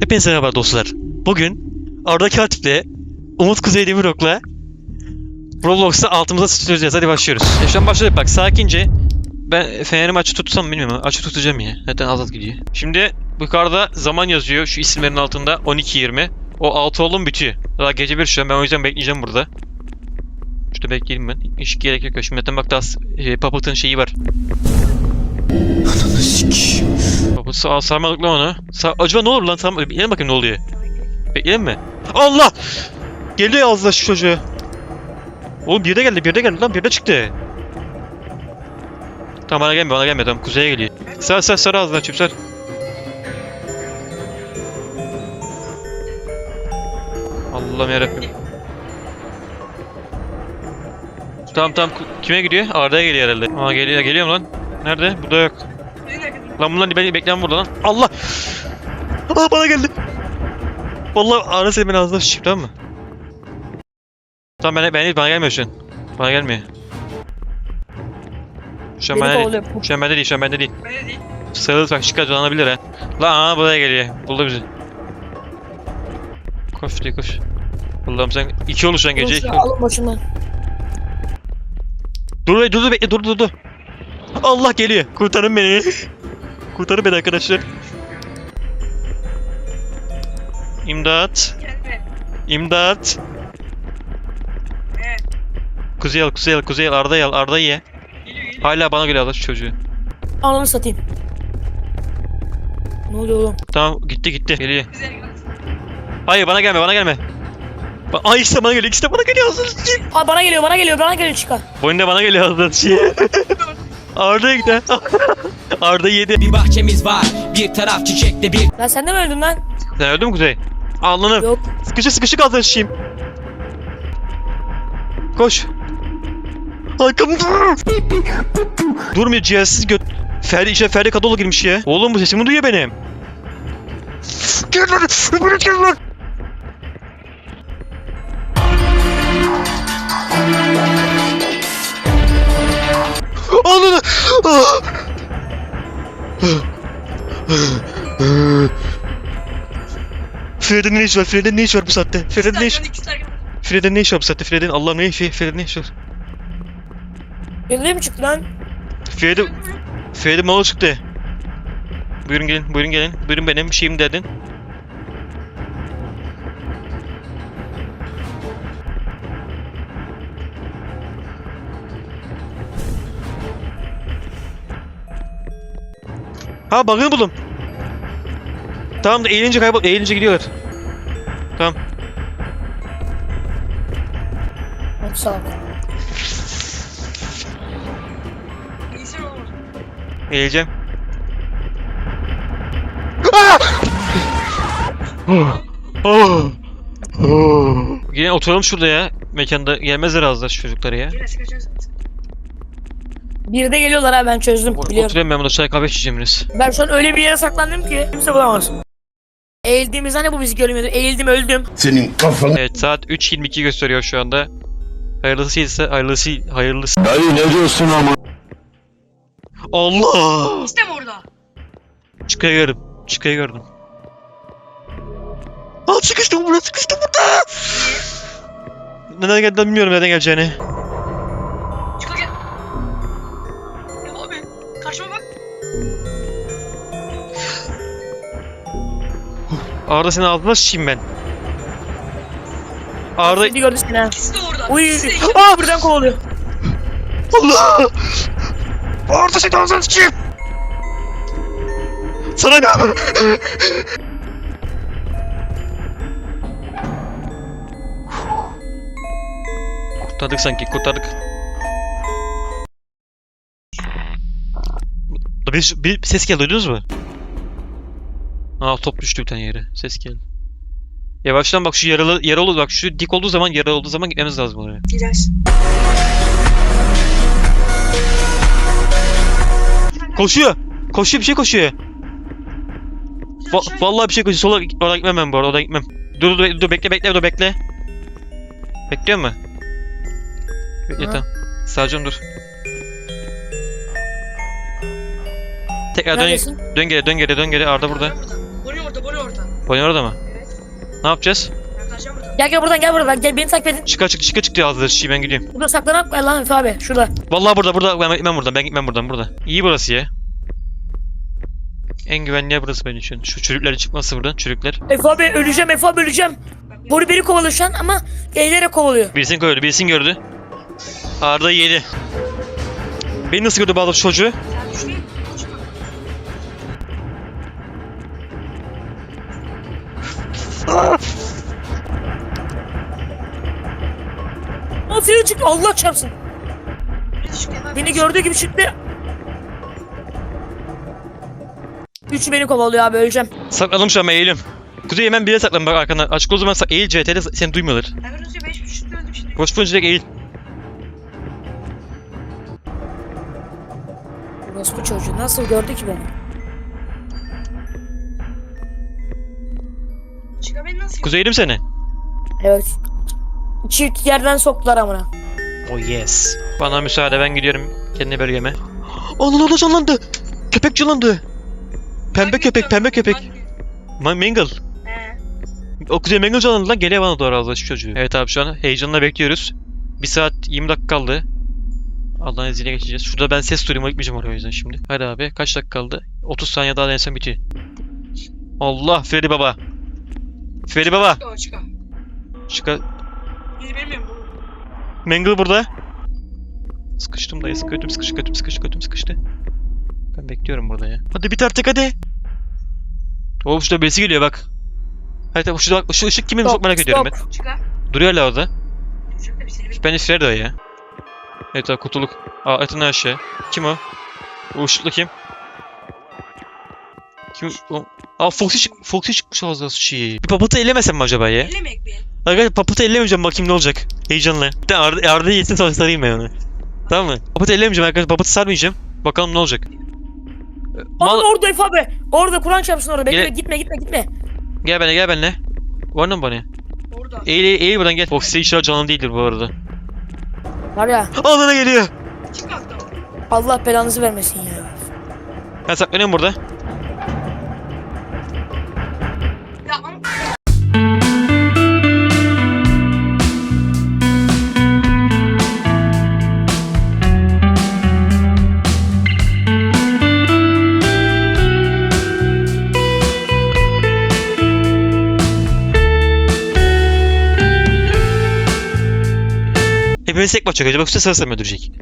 Hepinize merhaba dostlar. Bugün Arda Katip'le Umut Kuzey Demirok'la Roblox'ta altımıza sıçrayacağız. Hadi başlıyoruz. E şu an başladık bak sakince. Ben fenerimi açı tutsam bilmiyorum açı tutacağım ya. Zaten azat gidiyor. Şimdi yukarıda zaman yazıyor şu isimlerin altında 12.20. O 6 oğlum bitiyor. Daha gece bir şu an ben o yüzden bekleyeceğim burada. Şurada bekleyelim ben. Hiç gerek yok. Şimdi zaten bak daha e, Puppet'ın şeyi var. Puppet sağ, sarmadık lan onu. Sa Acaba ne olur lan? Sarma Bekleyelim bakayım ne oluyor. Bekleyelim mi? Allah! Geliyor ağzına şu çocuğu. Oğlum bir de geldi, bir de geldi lan, bir de çıktı. Tamam bana gelmiyor, bana gelmiyor. Tamam kuzeye geliyor. Sar sar sar ağzına çöp sar. Allah'ım yarabbim. Tamam tamam kime gidiyor? Arda'ya geliyor herhalde. Aa geliyor geliyor mu lan? Nerede? Burada yok. Lan bunlar beni bekleyen burada lan. Allah! Aa bana geldi. Vallahi Arda senin beni ağzına sıçayım tamam mı? Tamam ben, ben değil bana gelmiyor şu an. Bana gelmiyor. Şu an bende değil. Şu an bende değil, şu an bende değil. Sarılıp bak şıkka dolanabilir ha. Lan aa buraya geliyor. Buldu bizi. Koş diye koş. Allah'ım sen iki olur şu an gece. Dur iki alın. Dur dur dur bekle dur dur dur. Allah geliyor. Kurtarın beni. Kurtarın beni arkadaşlar. İmdat. İmdat. Kuzey al, kuzey al, kuzey al, Arda al, Arda ye. Hala bana geliyor Allah şu çocuğu. Ananı satayım. Ne oluyor oğlum? Tamam gitti gitti. Geliyor. Hayır bana gelme, bana gelme. Ba- Ay işte bana geliyor, ikisi de bana geliyor hazır. Aa bana geliyor bana geliyor bana geliyor çıkar. Boyun da bana geliyor hazır. Arda'ya gider. Arda yedi. Bir bahçemiz var, bir taraf çiçekli bir Lan sen de mi öldün lan? Sen öldün mü Kuzey? Alnını. Yok. Sıkışık sıkışık ağzına şişeyim. Koş. Arkamda. Durmuyor cihazsız göt. Ferdi içine Ferdi Kadıoğlu girmiş ya. Oğlum bu sesimi duyuyor benim. Gel lan. Öbürü gel lan. Ananı. Fred'in ne işi var? Fred'in ne işi var bu saatte? Fred'in ne işi Fred'in ne işi var bu saatte? Fred'in Allah'ım ne işi? Fred'in ne işi var? Evde mi çıktı lan? Fred'in... Fred'in malı çıktı. Buyurun gelin, buyurun gelin. Buyurun benim şeyim dedin. Ha bug'ını buldum. Tamam da eğilince kaybol, eğilince gidiyorlar. Tamam. Hadi sağ ol. Eğileceğim. Yine oturalım şurada ya. Mekanda gelmezler ağızlar şu çocukları ya. Bir de geliyorlar ha ben çözdüm O- biliyorum. Oturayım ben burada çay kahve içeceğim biraz. Ben şu an öyle bir yere saklandım ki kimse bulamaz. Eğildiğimizde hani bu bizi görmüyordu. Eğildim öldüm. Senin kafanı Evet saat 3.22 gösteriyor şu anda. Hayırlısıysa hayırlısı hayırlısı. Dayı ne diyorsun ama? Allah! İşte orada. Çıkayı gördüm. Çıkayı gördüm. Aa sıkıştım burada sıkıştım burada. Neden geldiğini bilmiyorum neden geleceğini. Arda senin altına sıçayım ben. Arda... Şimdi gördü seni ha. İkisi de orada. Uy. Aa birden kovalıyor. Allah! Arda senin ağzına sıçayım! Sana ne? kurtardık sanki, kurtardık. Bir, bir ses geldi, duydunuz mu? Aa top düştü bir tane yere. Ses geldi. Yavaştan bak şu yaralı yaralı bak şu dik olduğu zaman yaralı olduğu zaman gitmemiz lazım oraya. Gidersin. Koşuyor. Koşuyor bir şey koşuyor. Va- vallahi bir şey koşuyor. Sola oraya gitmem ben bu arada. Oraya gitmem. Dur dur dur bekle bekle dur bekle. Bekliyor mu? Bekle tamam. Sadece dur. Tekrar dön, Neredesin? dön geri dön geri dön geri Arda burada. Bonnie orada. Mı? Evet. Ne yapacağız? Yaklaşacağım buradan. Gel gel buradan gel buradan. Gel beni takip edin. Çık çıka çık diyor ağzları şişi ben gidiyorum. Burada saklanak var lan Efe abi. Şurada. Vallahi burada burada ben gitmem buradan ben gitmem buradan burada. İyi burası ya. En güvenli yer burası benim için. Şu çürüklerin çıkması buradan çürükler. Efe abi öleceğim Efe abi öleceğim. Bori beni kovalıyor şu an ama eğilerek kovalıyor. Birisini gördü birisini gördü. Arda yedi. Beni nasıl gördü bağlı çocuğu? Aferin çıktı Allah çarpsın. Beni gördüğü gibi çıktı. Üçü beni kovalıyor abi öleceğim. Sakladım şu an eğilim. Kuzey hemen bir yere saklan bak arkana. Açık o zaman sak eğil CT'de seni duymuyorlar. Görüntüyü beş buçukta öldüm şimdi. Koş direkt eğil. Orospu çocuğu nasıl gördü ki beni? Çıka beni nasıl Kuzey eğilim seni. Evet. Çift yerden soktular amına. Oh yes. Bana müsaade ben gidiyorum kendi bölgeme. Onun orada canlandı. Köpek canlandı. Pembe köpek pembe köpek. Ma Mingle. He. O Kuzey Mingle canlandı lan geliyor bana doğru ağzı şu çocuğu. Evet abi şu an heyecanla bekliyoruz. 1 saat 20 dakika kaldı. Allah'ın izniyle geçeceğiz. Şurada ben ses duyuyorum gitmeyeceğim oraya o yüzden şimdi. Hadi abi kaç dakika kaldı? 30 saniye daha denesen bitiyor. Allah Freddy baba. Freddy baba. Çıka o çıka. Çıka. Biz bilmiyorum bu. Mangle burada. Sıkıştım dayı. Götüm sıkıştı götüm sıkıştı götüm sıkıştı. Ben bekliyorum burada ya. Hadi bit artık hadi. Oo şurada birisi geliyor bak. Hadi şurada bak şu ışık kimin çok merak ediyorum ben. Çıka. Duruyor hala orada. Çocuk da bir bekliyor. Bence Freddy o ya. Evet abi kutuluk. Aa etini aşağı. Kim o? O ışıklı kim? Kim o? Aa Foxy, çık Foxy çıkmış ağzına şey. Bir papatı ellemesem mi acaba ya? Ellemek bir. Arkadaşlar papatı ellemeyeceğim bakayım ne olacak. Heyecanla. Bir de Arda, Arda yesin sonra sarayım ben onu. Tamam mı? Papatı ellemeyeceğim arkadaşlar. Papatı sarmayacağım. Bakalım ne olacak. Mal... Mal... orada Efe abi. Orada Kur'an çarpsın orada. Bekle Gel- gitme gitme gitme. Gel benimle gel benimle. Var mı bana? Orada. Eğil eğil, eğil buradan gel. Foxy inşallah canlı değildir bu arada. Var ya Alana geliyor. Allah belanızı vermesin ya. Ben saklanıyorum burada. Hepimiz tek maç acaba yoksa sırası mı öldürecek?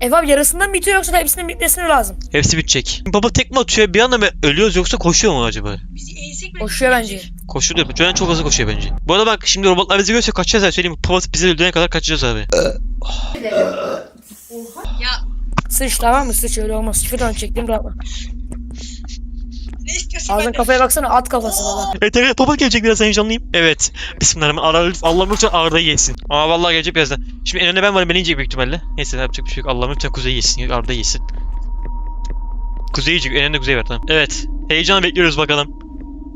Efe abi yarısından bitiyor yoksa hepsinin bitmesine lazım. Hepsi bitecek. Baba tek mi atıyor bir anda mı ölüyoruz yoksa koşuyor mu acaba? bizi eğsek mi? Koşuyor bence. Koşuyor diyor. Can çok hızlı koşuyor bence. Bu arada bak şimdi robotlar bizi görse kaçacağız abi söyleyeyim. Pavat bizi öldürene kadar kaçacağız abi. Ya Sıç tamam mı? Sıç öyle olmaz. Şifreden çektim rahatla. Ne istiyorsun Ağzın benden? kafaya baksana at kafası baba. Evet evet papat gelecek biraz heyecanlıyım. Evet. Bismillahirrahmanirrahim. Allah'ım lütfen Arda yesin. Aa vallahi gelecek birazdan. Şimdi en önde ben varım beni yiyecek büyük ihtimalle. Neyse yapacak bir şey yok. Allah'ım lütfen Kuzey yesin. Arda yesin. Kuzey yiyecek. En önde Kuzey var tamam. Evet. Heyecanla bekliyoruz bakalım.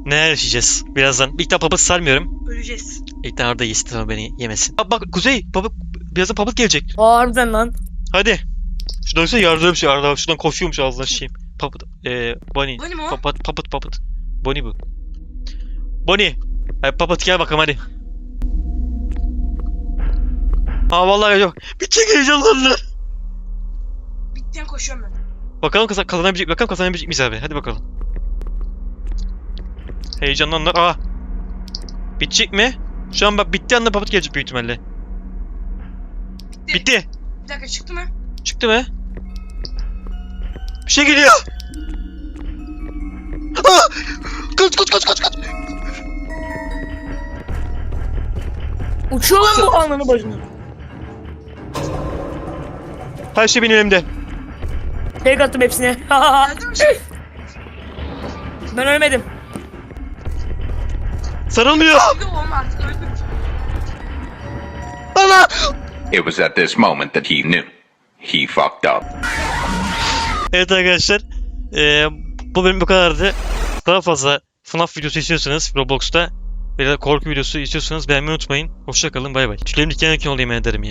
Neler yaşayacağız birazdan. İlk defa papat sarmıyorum. Öleceğiz. İlk Arda yesin tamam beni yemesin. Aa, bak Kuzey papat birazdan papat gelecek. Aa, harbiden lan. Hadi. Şuradan ise yardım şey Arda bak şuradan koşuyormuş ağzına şişeyim. Papat eee Bonnie. Bonnie mi o? Papat papat papat. Bonnie bu. Bonnie. Hadi papat gel bakalım hadi. Aa vallahi yok. Bitecek heyecanlandı. Bitten koşuyorum ben. Bakalım kazan kazanabilecek bakalım kazanabilecek miyiz abi? Hadi bakalım. Heyecanlandılar. Aa. Bitecek mi? Şu an bak bitti anda papat gelecek büyük ihtimalle. Bitti. Bitti. Bir dakika çıktı mı? Çıktı mı? Bir şey geliyor. Aa! Kaç kaç kaç kaç kaç. Uçuyor lan bu ananı başını. Her şey benim elimde. Tek attım hepsine. Ben ölmedim. Sarılmıyor. Yok oğlum artık öldüm. Ana. It was at this moment that he knew. He fucked up. Evet arkadaşlar. eee, bu bölüm bu kadardı. Daha fazla FNAF videosu istiyorsanız Roblox'ta veya korku videosu istiyorsanız beğenmeyi unutmayın. Hoşçakalın bay bay. Tüylerim diken diken olayım ederim ya.